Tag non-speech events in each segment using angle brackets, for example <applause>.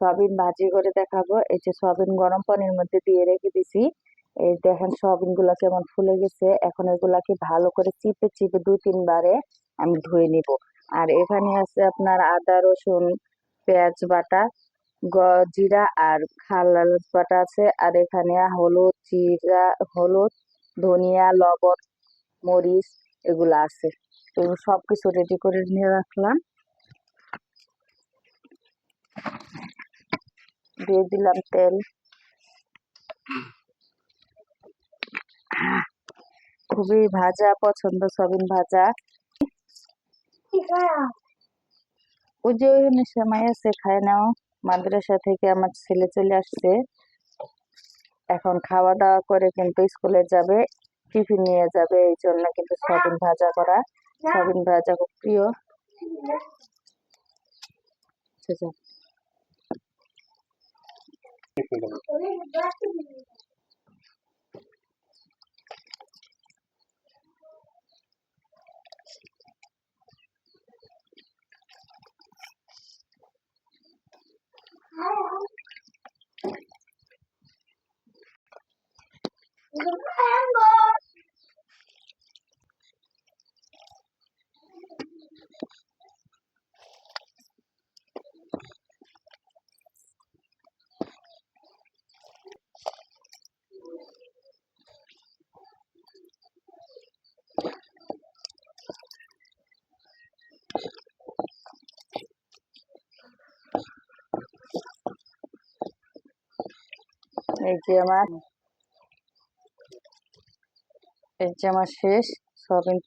Soybean ভাজি করে দেখাবো। এই যে সয়াবিন গরম পানির মধ্যে দিয়ে রেখে দিছি। এই দেখেন সয়াবিনগুলা কেমন ফুলে গেছে। এখন এগুলাকে ভালো করে চিপে চিপে দুই, তিনবারে আমি ধুয়ে নিব। আর এখানে আছে আপনার আদা, রসুন, পেঁয়াজ বাটা জিরা আর খালাল বাটা আছে। আর এখানে হলুদ, জিরা, হলুদ, ধনিয়া, লবণ, মরিচ এগুলো আছে। তো সবকিছু রেডি করে নিয়ে রাখলাম। দিয়ে দিলাম তেল। খুবই ভাজা, পছন্দ সবিন ভাজা। ওই যে ওইখানে সময় আছে, খায় নাও। মাদ্রাসা থেকে আমার ছেলে চলে আসছে। এখন খাওয়া দাওয়া করে কিন্তু স্কুলে যাবে টিফিন নিয়ে যাবে, এই জন্য কিন্তু সবিন ভাজা করা। সবিন ভাজা খুব প্রিয়। Đừng có ăn bố এই যে আমার এই যে আমার শেষ সবিন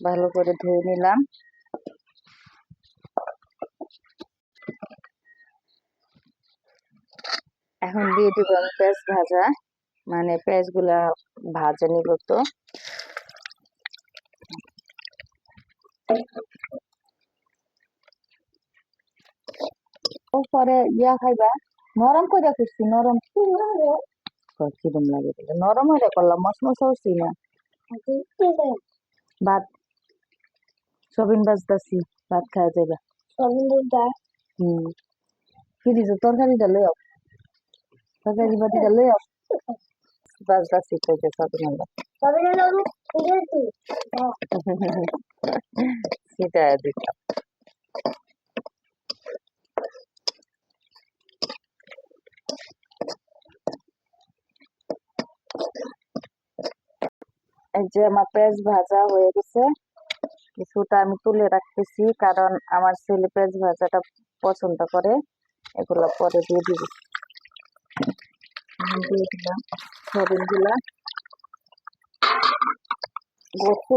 ভালো করে ধুয়ে নিলাম। এখন দিয়ে দিব আমি পেঁয়াজ ভাজা মানে পেঁয়াজগুলা ভাজা নিব তো। পরে ইয়া খাইবা। নরম করে করছি নরম কিরম লাগে। নরম হয়ে করলাম মশ মশ হচ্ছি না। ভাত। সবিন বাজতাছি ভাত খাওয়া যাবে হুম। ফ্রিজে তরকারিটা লই আও তরকারি বাটিটা লই আও বাজতাছি কইতে সবিন <laughs> সেটা দিতাম এই যে আমার পেঁয়াজ ভাজা হয়ে গেছে, কিছুটা আমি তুলে রাখতেছি কারণ আমার ছেলে পেঁয়াজ ভাজাটা পছন্দ করে। এগুলো পরে দিয়ে দিব।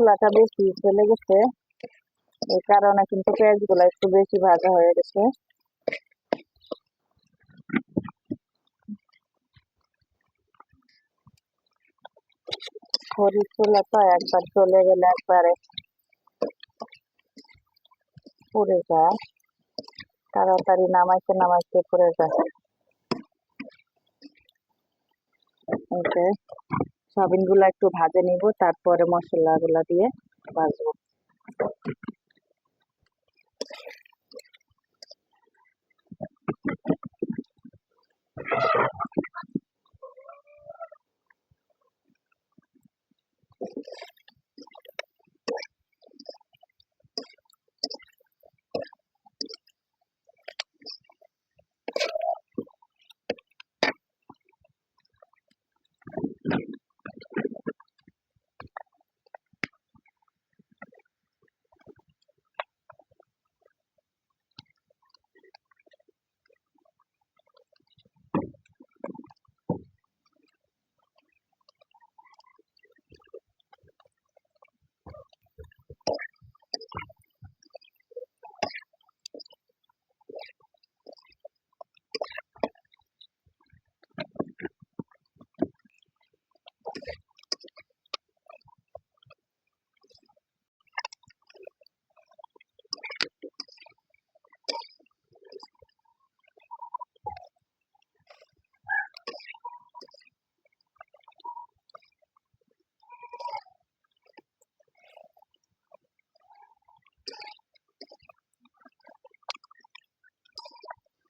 দিয়ে বেশি চলে গেছে, এই কারণে কিন্তু পেঁয়াজগুলা একটু বেশি ভাজা হয়ে গেছে। খড়ির চুলা তো একবার চলে গেলে একবারে পুড়ে যায়। তাড়াতাড়ি নামাইতে নামাইতে পুড়ে যায়। সয়াবিনগুলা একটু ভাজে নিব, তারপরে মশলা গুলা দিয়ে ভাজবো।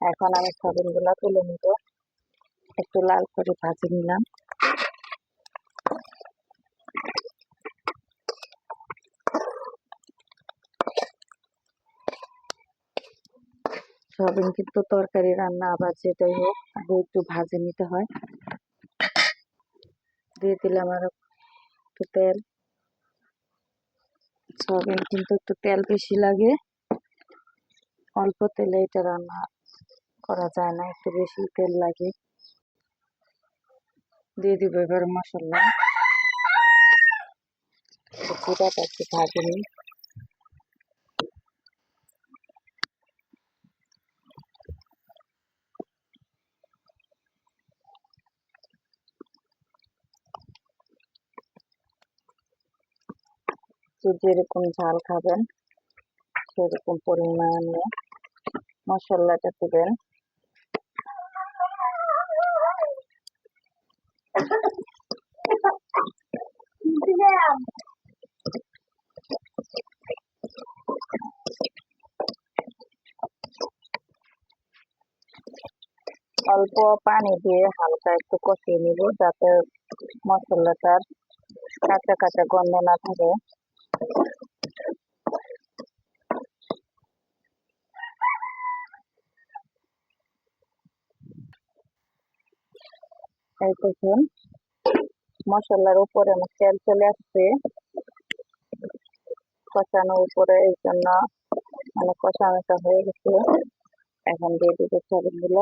এখন আমি সয়াবিনগুলা তুলে নিব। একটু লাল করে ভাজে নিলাম। সয়াবিন কিন্তু তরকারি রান্না আবার যেটাই হোক, আগে একটু ভাজে নিতে হয়। দিয়ে দিলাম আর একটু তেল। সয়াবিন কিন্তু একটু তেল বেশি লাগে। অল্প তেলে এটা রান্না করা যায় না, একটু বেশি তেল লাগে। দিয়ে দিব এবার মশলা। জিরাটা একটু ভাজে নিই। যে যেরকম ঝাল খাবেন, সেরকম পরিমাণে মশলাটা দিবেন। অল্প পানি দিয়ে হালকা একটু কষিয়ে নিব যাতে মশলাটার কাঁচা কাঁচা গন্ধ না থাকে। এই মশলার উপরে আমার তেল চলে আসছে। কষানোর উপরে এই জন্য মানে কষানোটা হয়ে গেছে। এখন দিয়ে দিতে সয়াবিনগুলো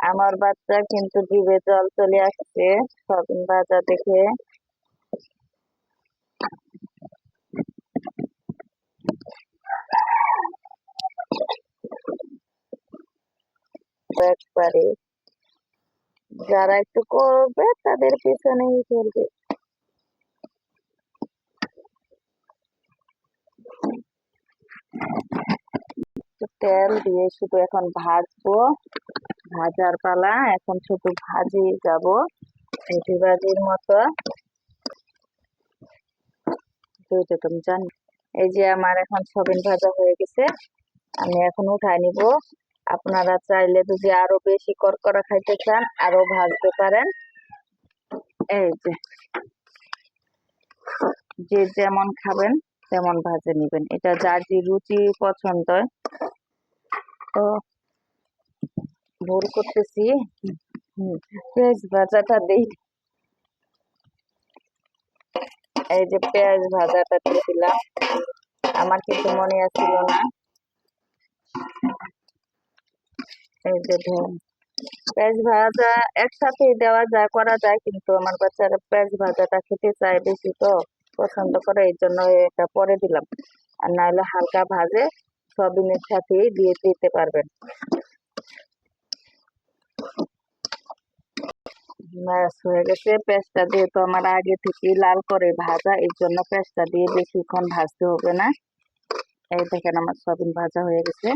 আমার বাচ্চা কিন্তু জিভে জল চলে আসছে সয়াবিন ভাজা দেখে। একবারে যারা একটু করবে, তাদের পিছনেই একটু তেল দিয়ে শুধু এখন ভাজবো। ভাজার পালা, এখন শুধু ভাজি যাব রুটি ভাজির মতো। দুইটা তুমি জানি। এই যে আমার এখন সবিন ভাজা হয়ে গেছে, আমি এখন উঠাই নিব। আপনারা চাইলে যদি আরও বেশি করকরা খাইতে চান, আরও ভাজতে পারেন। এই যে যে যেমন খাবেন, তেমন ভাজে নিবেন। এটা যার যে রুচি পছন্দ। তো, ভুল করতেছি। পেঁয়াজ ভাজাটা দেই। এই যে পেঁয়াজ ভাজাটা দিয়ে দিলাম। আমার কিন্তু মনে আসছিল না। পেঁয়াজ ভাজা একসাথে দেওয়া যায়, করা যায়, কিন্তু আমার বাচ্চারা পেঁয়াজ ভাজাটা খেতে চায় বেশি তো পছন্দ করে, এই জন্য এটা পরে দিলাম। আর নাহলে হালকা ভাজে সবিনের সাথেই দিয়ে দিতে পারবেন। হয়ে গেছে। পেঁয়াজটা যেহেতু আমার আগে থেকে লাল করে ভাজা, এই জন্য পেঁয়াজটা দিয়ে বেশিক্ষণ ভাজতে হবে না। এই দেখেন আমার সবিন ভাজা হয়ে গেছে।